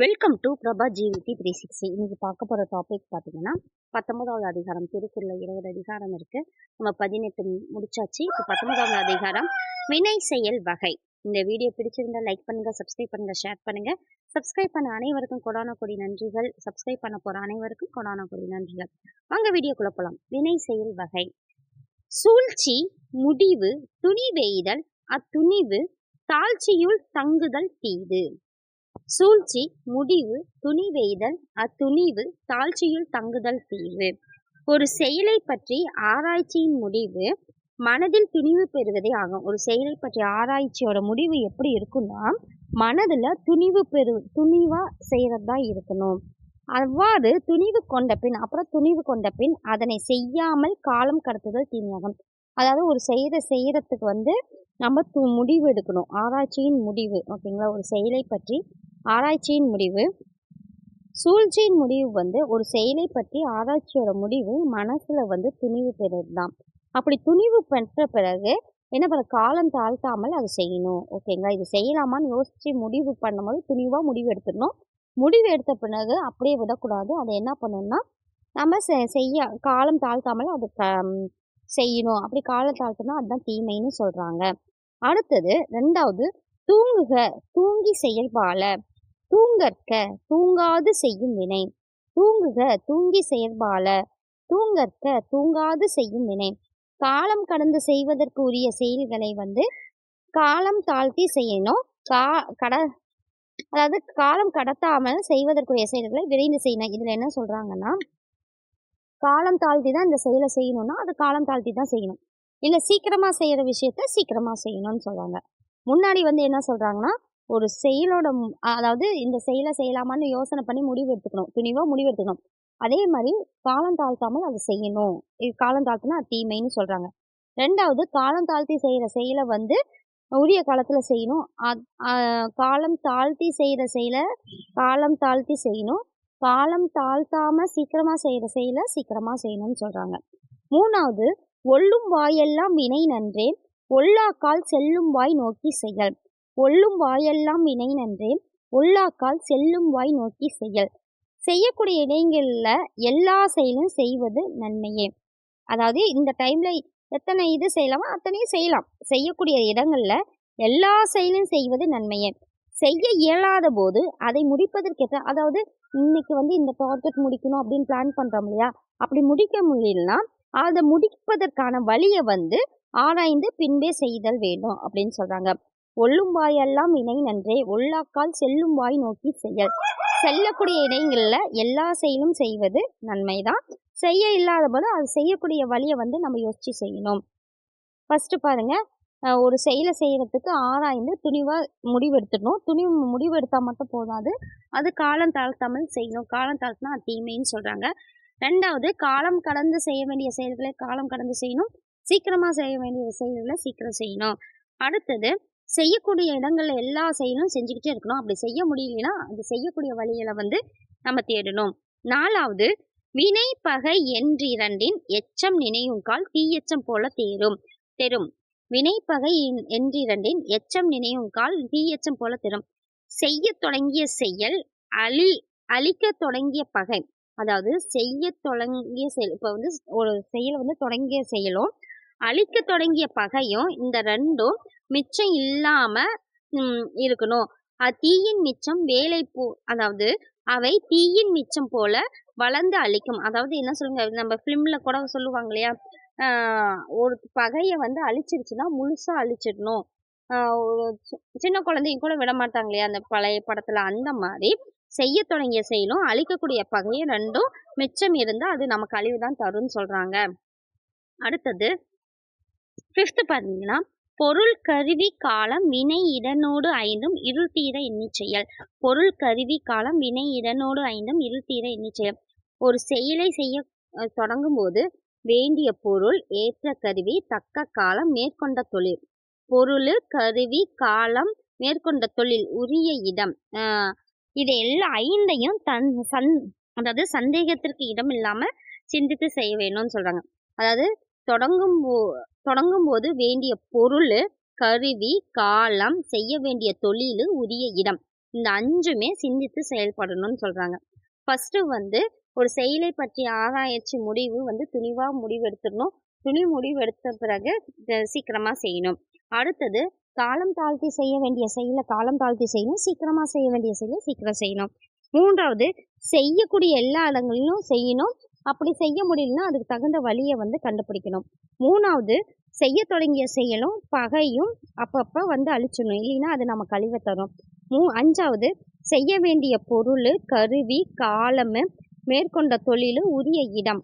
Welcome to Prabha GVT three sixty இன்னைக்கு பார்க்க போகிற டாபிக் பார்த்தீங்கன்னா பத்தொன்பதாவது அதிகாரம் திருக்குறளில் இருபது அதிகாரம் இருக்குது நம்ம பதினெட்டு முடிச்சாச்சு. இப்போ பத்தொன்பதாவது அதிகாரம் வினை செயல் வகை. இந்த வீடியோ பிடிச்சிருந்தா லைக் பண்ணுங்கள் சப்ஸ்கிரைப் பண்ணுங்கள் ஷேர் பண்ணுங்கள் சப்ஸ்கிரைப் பண்ண அனைவருக்கும் கொடான கொடி நன்றிகள். சப்ஸ்கிரைப் பண்ண போகிற அனைவருக்கும் கொடான கொடி நன்றிகள். வாங்க வீடியோக்குள்ளே போகலாம் வினை செயல் வகை. சூழ்ச்சி முடிவு துணி வேய்தல் அத்துணிவு தாழ்ச்சியுள் தங்குதல் தீது. சூழ்ச்சி முடிவு துணிவெய்தல் அத்துணிவு தாழ்ச்சியுள் தங்குதல் தீவு ஒரு செயலை பற்றி ஆராய்ச்சியின் முடிவு மனதில் துணிவு பெறுவதே ஆகும். ஒரு செயலை பற்றி ஆராய்ச்சியோட முடிவு எப்படி இருக்குன்னா மனதுல துணிவு பெரு துணிவா செய்கிறது தான் இருக்கணும். அவ்வாறு துணிவு கொண்ட பின் அப்புறம் துணிவு கொண்ட பின் அதனை செய்யாமல் காலம் கடத்துதல் தீமையாகும். அதாவது ஒரு செய்யற செய்யறதுக்கு வந்து நம்ம து முடிவு எடுக்கணும். ஆராய்ச்சியின் முடிவு ஓகேங்களா? ஒரு செயலை பற்றி ஆராய்ச்சியின் முடிவு. சூழ்ச்சியின் முடிவு வந்து ஒரு செயலை பற்றி ஆராய்ச்சியோட முடிவு மனசில் வந்து துணிவு பெறுறது தான் அப்படி துணிவு பெற்ற பிறகு என்ன பண்ண காலம் தாழ்த்தாமல் அதை செய்யணும். ஓகேங்களா இது செய்யலாமான்னு யோசித்து முடிவு பண்ணும்போது துணிவாக முடிவு எடுத்துடணும். முடிவு எடுத்த பிறகு அப்படியே விடக்கூடாது. அதை என்ன பண்ணணும்னா நம்ம செ- செய்ய காலம் தாழ்த்தாமல் அது க- செய்யணும். அப்படி காலம் தாழ்த்தினா அதுதான் தீமைன்னு சொல்கிறாங்க அடுத்தது ரெண்டாவது தூங்குக தூங்கி செயல்பால. தூங்கற்க தூங்காது செய்யும் வினை. தூங்குக தூங்கி செயற்பால. தூங்கற்க தூங்காது செய்யும் வினை. காலம் கடந்து செய்வதற்கு உரிய செயல்களை வந்து காலம் தாழ்த்தி செய்யணும். கா கட அதாவது காலம் கடத்தாமல் செய்வதற்குரிய செயல்களை விரைந்து செய்யணும் இதில் என்ன சொல்கிறாங்கன்னா காலம் தாழ்த்தி தான் இந்த செயலை செய்யணும்னா அது காலம் தாழ்த்தி தான் செய்யணும். இல்லை சீக்கிரமாக செய்கிற விஷயத்த சீக்கிரமாக செய்யணும்னு சொல்கிறாங்க முன்னாடி வந்து என்ன சொல்கிறாங்கன்னா ஒரு செயலோட அதாவது இந்த செயலை செய்யலாமான்னு யோசனை பண்ணி முடிவு எடுத்துக்கணும். துணிவாக முடிவு எடுத்துக்கணும். அதே மாதிரி காலம் தாழ்த்தாமல் அதை செய்யணும். இது காலம் தாழ்த்தினா தீமைன்னு சொல்கிறாங்க ரெண்டாவது காலம் தாழ்த்தி செய்கிற செயலை வந்து உரிய காலத்தில் செய்யணும். காலம் தாழ்த்தி செய்கிற செயலை காலம் தாழ்த்தி செய்யணும். காலம் தாழ்த்தாமல் சீக்கிரமாக செய்கிற செயலை சீக்கிரமாக செய்யணும்னு சொல்கிறாங்க மூணாவது ஒள்ளும் வாயெல்லாம் வினை நன்றே ஒல்லாக்கால் செல்லும் வாய் நோக்கி செயல். ஒல்லும் வாயெல்லாம் வினை நன்றே. ஒல்லாக்கால் செல்லும் வாய் நோக்கி செயல். செய்யக்கூடிய இடைங்கள்ல எல்லா செயலும் செய்வது நன்மையே. அதாவது இந்த டைம்ல எத்தனை இது செய்யலாமோ அத்தனையும் செய்யலாம். செய்யக்கூடிய இடங்களில் எல்லா செயலும் செய்வது நன்மையே. செய்ய இயலாத போது அதை முடிப்பதற்கேற்ற அதாவது இன்னைக்கு வந்து இந்த ப்ராஜெக்ட் முடிக்கணும் அப்படின்னு பிளான் பண்ணுறோம் இல்லையா? அப்படி முடிக்க முடியலன்னா அதை முடிப்பதற்கான வழியை வந்து ஆராய்ந்து பின்பே செய்தல் வேண்டும் அப்படின்னு சொல்கிறாங்க ஒள்ளும் வாயெல்லாம் இணை நன்றே. ஒல்லாக்கால் செல்லும் வாய் நோக்கி செயல். செல்லக்கூடிய இடைங்களில் எல்லா செயலும் செய்வது நன்மைதான். செய்ய இல்லாத போது அது செய்யக்கூடிய வழியை வந்து நம்ம யோசிச்சு செய்யணும். ஃபஸ்ட்டு பாருங்கள் ஒரு செயலை செய்கிறதுக்கு ஆராய்ந்து துணிவாக முடிவெடுத்துடணும். துணிவு முடிவெடுத்தால் மட்டும் போதாது. அது காலம் தாழ்த்தாமல் செய்யணும் காலம் தாழ்த்தினா அது தீமைன்னு சொல்கிறாங்க ரெண்டாவது காலம் கடந்து செய்ய வேண்டிய செயல்களை காலம் கடந்து செய்யணும். சீக்கிரமாக செய்ய வேண்டிய செயல்களை சீக்கிரம் செய்யணும். அடுத்தது செய்யக்கூடிய இடங்கள்ல எல்லா செயலும் செஞ்சுக்கிட்டே இருக்கணும். அப்படி செய்ய முடியலன்னா அது செய்யக்கூடிய வழிகளை வந்து நம்ம தேடணும். நாலாவது வினை பகை என்றிரண்டின் எச்சம் நினையுங்கால் தீயச்சம் போல தேரும். தெரும். வினைப்பகை என்- என்றிரண்டின் எச்சம் நினையுங்கால் தீயச்சம் போல தெரும். செய்ய தொடங்கிய செயல் அழி அழிக்க தொடங்கிய பகை. அதாவது செய்ய தொடங்கிய செயல் இப்போ வந்து ஒரு செயலை வந்து தொடங்கிய செயலும் அழிக்க தொடங்கிய பகையும் இந்த ரெண்டும் மிச்சம் இல்லாம இருக்கணும். அது தீயின் மிச்சம் வேலை போ அதாவது அவை தீயின் மிச்சம் போல வளர்ந்து அழிக்கும். அதாவது என்ன சொல்லுங்க நம்ம ஃபிலிம்ல கூட சொல்லுவாங்க இல்லையா? ஒரு பகையை வந்து அழிச்சிருச்சுன்னா முழுசா அழிச்சிடணும். சின்ன குழந்தைங்க கூட விட மாட்டாங்க இல்லையா? அந்த பழைய படத்துல அந்த மாதிரி செய்ய தொடங்கிய செயலும் அழிக்கக்கூடிய பகையும் ரெண்டும் மிச்சம் இருந்தால் அது நமக்கு அழிவு தான் தரும்னு சொல்றாங்க. அடுத்தது ஃபிஃப்த்து பாத்தீங்கன்னா பொருள் கருவி காலம் வினை இடனோடு ஐந்தும் இருள் தீர எண்ணிச்செயல் பொருள் கருவி காலம் வினை இடனோடு ஐந்தும் இருள் தீர எண்ணிச்செயல் ஒரு செயலை செய்ய தொடங்கும் போது வேண்டிய பொருள் ஏற்ற கருவி தக்க காலம் மேற்கொண்ட தொழில். பொருள் கருவி காலம் மேற்கொண்ட தொழில் உரிய இடம். ஆஹ் இது எல்லா ஐந்தையும் தன் சந் அதாவது சந்தேகத்திற்கு இடம் இல்லாம சிந்தித்து செய்ய வேணும்னு சொல்றாங்க. அதாவது தொடங்கும் தொடங்கும்போது தொடங்கும் போது வேண்டிய பொருள் கருவி காலம் செய்ய வேண்டிய தொழில் உரிய இடம். இந்த அஞ்சுமே சிந்தித்து செயல்படணும்னு சொல்றாங்க. ஃபர்ஸ்ட் வந்து ஒரு செயலை பற்றி ஆராய்ச்சி முடிவு வந்து துணிவாக முடிவெடுத்துடணும். துணி முடிவெடுத்த பிறகு சீக்கிரமாக செய்யணும். அடுத்தது காலம் தாழ்த்தி செய்ய வேண்டிய செயலை காலம் தாழ்த்தி செய்யணும். சீக்கிரமாக செய்ய வேண்டிய செயலை சீக்கிரம் செய்யணும். மூன்றாவது செய்யக்கூடிய எல்லா இடங்களிலும் செய்யணும். அப்படி செய்ய முடியலன்னா அதுக்கு தகுந்த வழியை வந்து கண்டுபிடிக்கணும். மூணாவது செய்ய தொடங்கிய செயலும் பகையும் அப்பப்போ வந்து அழிச்சிடணும். இல்லைன்னா அது நம்ம கழிவை தரும். மூ அஞ்சாவது செய்ய வேண்டிய பொருள் கருவி காலம் மேற்கொண்ட தொழில் உரிய இடம்.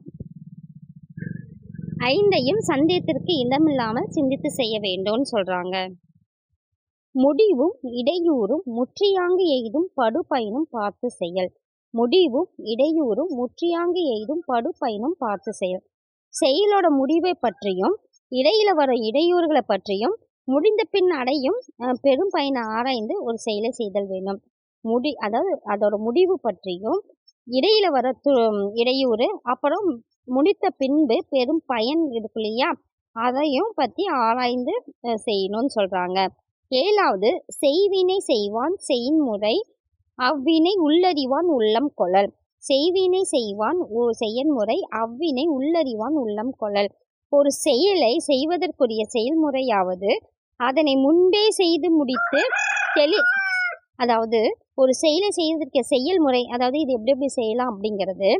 ஐந்தையும் சந்தேகத்திற்கு இடமில்லாமல் சிந்தித்து செய்ய வேண்டும்னு சொல்றாங்க. முடிவும் இடையூறும் முற்றியாங்கு எய்தும் படுபயனும் பார்த்து செயல். முடிவும் இடையூறும் முற்றியாங்கு எய்தும் படுபயனும் பார்த்து செயல் செயலோட முடிவை பற்றியும் இடையில வர இடையூறுகளை பற்றியும் முடிந்த பின் அடையும் பெரும் பயனை ஆராய்ந்து ஒரு செயலை செய்தல் வேண்டும். முடி அதாவது அதோட முடிவு பற்றியும் இடையில வர இடையூறு அப்புறம் முடித்த பின்பு பெரும் பயன் இருக்கு இல்லையா? அதையும் பற்றி ஆராய்ந்து செய்யணும்னு சொல்கிறாங்க ஏழாவது செய்வினை செய்வான் செய்முறை அவ்வினை உள்ளறிவான் உள்ளம் கொழல். செய்வினை செய்வான் செயன்முறை அவ்வினை உள்ளறிவான் உள்ளம் கொழல். ஒரு செயலை செய்வதற்குரிய செயல்முறையாவது அதனை முன்பே செய்து முடித்து தெளி அதாவது ஒரு செயலை செய்வதற்கு செயல்முறை அதாவது இது எப்படி எப்படி செய்யலாம் அப்படிங்கிறது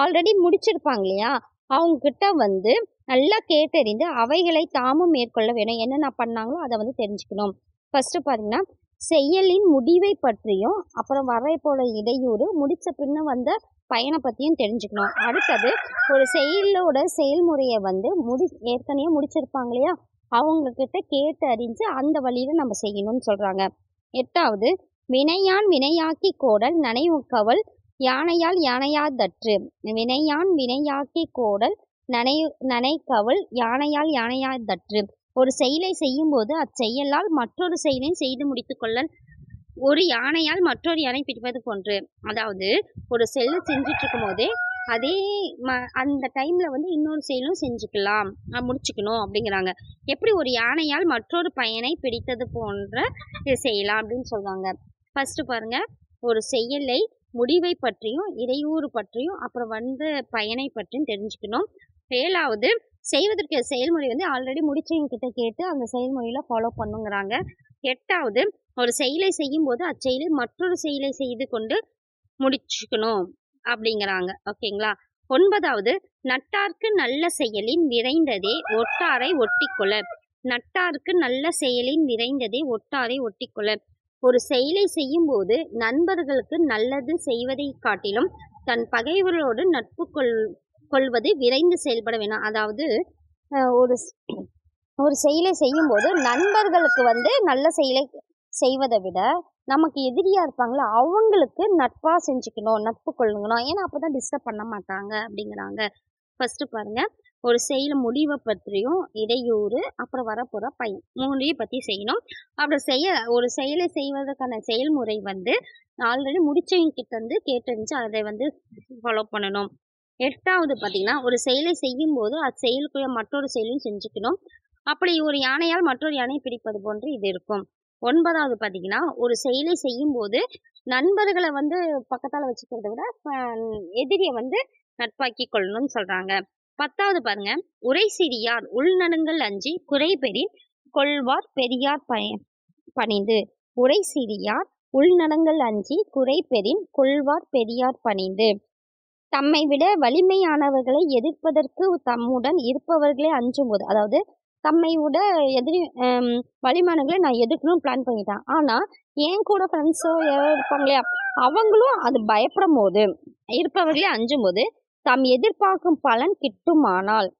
ஆல்ரெடி முடிச்சிருப்பாங்க இல்லையா? அவங்க கிட்ட வந்து நல்லா கேட்டறிந்து அவைகளை தாமும் மேற்கொள்ள வேணும். என்னென்ன பண்ணாங்களோ அதை வந்து தெரிஞ்சுக்கணும். ஃபர்ஸ்ட் பார்த்தீங்கன்னா செயலின் முடிவை பற்றியும் அப்புறம் வரப்போல இடையூறு முடிச்ச பின்ன வந்த பயனை பற்றியும் தெரிஞ்சுக்கணும். அடுத்தது ஒரு செயலோட செயல்முறையை வந்து முடி ஏற்கனவே முடிச்சிருப்பாங்க இல்லையா அவங்கக்கிட்ட கேட்டு அறிஞ்சு அந்த வழியில நம்ம செய்யணும்னு சொல்றாங்க. எட்டாவது வினையான் வினையாக்கி கோடல் நனைவுக்கவல் யானையால் யானையாதற்று. வினையான் வினையாக்கி கோடல் நனை நனைக்கவல் யானையால் யானையாதற்று. ஒரு செயலை செய்யும் போது அச்செயலால் மற்றொரு செயலையும் செய்து முடித்து கொள்ளல். ஒரு யானையால் மற்றொரு யானை பிடிப்பது போன்று. அதாவது ஒரு செல்லு செஞ்சுட்டு இருக்கும் போதே அதே ம அந்த டைமில் வந்து இன்னொரு செயலும் செஞ்சுக்கலாம். முடிச்சுக்கணும் அப்படிங்கிறாங்க. எப்படி ஒரு யானையால் மற்றொரு பயனை பிடித்தது போன்ற செய்யலாம் அப்படின்னு சொல்லுவாங்க ஃபஸ்ட்டு பாருங்கள் ஒரு செயலை முடிவை பற்றியும் இடையூறு பற்றியும் அப்புறம் வந்த பயனை பற்றியும் தெரிஞ்சுக்கணும். ஏழாவது செய்வதற்கு செயல்முறை வந்து ஆல்ரெடி முடிச்சவங்க கிட்ட கேட்டு அந்த செயல்முறையில் ஃபாலோ பண்ணுங்கிறாங்க. எட்டாவது ஒரு செயலை செய்யும் போது அச்செயலை மற்றொரு செயலை செய்து கொண்டு முடிச்சுக்கணும் அப்படிங்கிறாங்க. ஓகேங்களா? ஒன்பதாவது நட்டார்க்கு நல்ல செயலின் விரைந்ததே ஒட்டாரை ஒட்டிக்கொள்ள நட்டார்க்கு நல்ல செயலின் விரைந்ததே ஒட்டாரை ஒட்டிக்கொள்ள ஒரு செயலை செய்யும்போது நண்பர்களுக்கு நல்லது செய்வதை காட்டிலும் தன் பகைவர்களோடு நட்பு கொள் கொள்வது விரைந்து செயல்பட வேணாம். அதாவது ஒரு ஒரு செயலை செய்யும்போது நண்பர்களுக்கு வந்து நல்ல செயலை செய்வதை விட நமக்கு எதிரியாக இருப்பாங்களோ? அவங்களுக்கு நட்பாக செஞ்சுக்கணும் நட்பு கொள்ளுங்கணும் ஏன்னா அப்போ தான் டிஸ்டர்ப் பண்ண மாட்டாங்க அப்படிங்கிறாங்க. ஃபஸ்ட்டு பாருங்கள் ஒரு செயல் முடிவை பற்றியும் இடையூறு அப்புறம் வரப்போகிற பயன் மூணையும் பற்றி செய்யணும். அப்புறம் செய்ய ஒரு செயலை செய்வதற்கான செயல்முறை வந்து ஆல்ரெடி முடிச்சவங்க கிட்ட வந்து கேட்டறிஞ்சு அதை வந்து ஃபாலோ பண்ணணும். எட்டாவது பார்த்தீங்கன்னா ஒரு செயலை செய்யும் போது அச்செயலுக்குரிய மற்றொரு செயலையும் செஞ்சுக்கணும். அப்படி ஒரு யானையால் மற்றொரு யானையை பிடிப்பது போன்று இது இருக்கும். ஒன்பதாவது பார்த்தீங்கன்னா ஒரு செயலை செய்யும் போது நண்பர்களை வந்து பக்கத்தால் வச்சுக்கிறத விட எதிரியை வந்து நட்பாக்கி கொள்ளணும்னு சொல்கிறாங்க பத்தாவது பாருங்க உரை சிறியார் உள்நடுங்கள் அஞ்சி குறைபெறி கொள்வார் பெரியார் பய பணிந்து. உரை சிறியார் உள்நடங்கள் அஞ்சி குறைபெறின் கொள்வார் பெரியார் பணிந்து. தம்மை விட வலிமையானவர்களை எதிர்ப்பதற்கு தம்முடன் இருப்பவர்களே அஞ்சும் போது அதாவது தம்மை விட எதிரி வலிமானங்களை நான் எதிர்க்கணும் பிளான் பண்ணிட்டேன். ஆனால் என் கூட ஃப்ரெண்ட்ஸோ யாரோ இருப்பாங்க இல்லையா அவங்களும் அது பயப்படும் போது இருப்பவர்களே அஞ்சும் போது தாம் எதிர்பார்க்கும் பலன் கிட்டுமானால்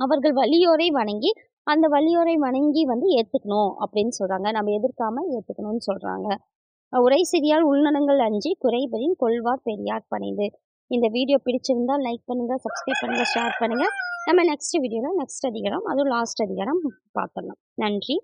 அவர்கள் வலியோரை வணங்கி அந்த வலியோரை வணங்கி வந்து ஏற்றுக்கணும் அப்படின்னு சொல்கிறாங்க நம்ம எதிர்க்காம ஏற்றுக்கணும்னு சொல்கிறாங்க உரை சிறியால் உள்நலங்கள் அஞ்சி குறைபரின் கொள்வார் பெரியார் பணிந்து. இந்த வீடியோ பிடிச்சிருந்தா லைக் பண்ணுங்கள் சப்ஸ்கிரைப் பண்ணுங்கள் ஷேர் பண்ணுங்கள் நம்ம நெக்ஸ்ட் வீடியோவில் நெக்ஸ்ட் அதிகாரம் அதுவும் லாஸ்ட் அதிகாரம் பார்த்துடலாம். நன்றி.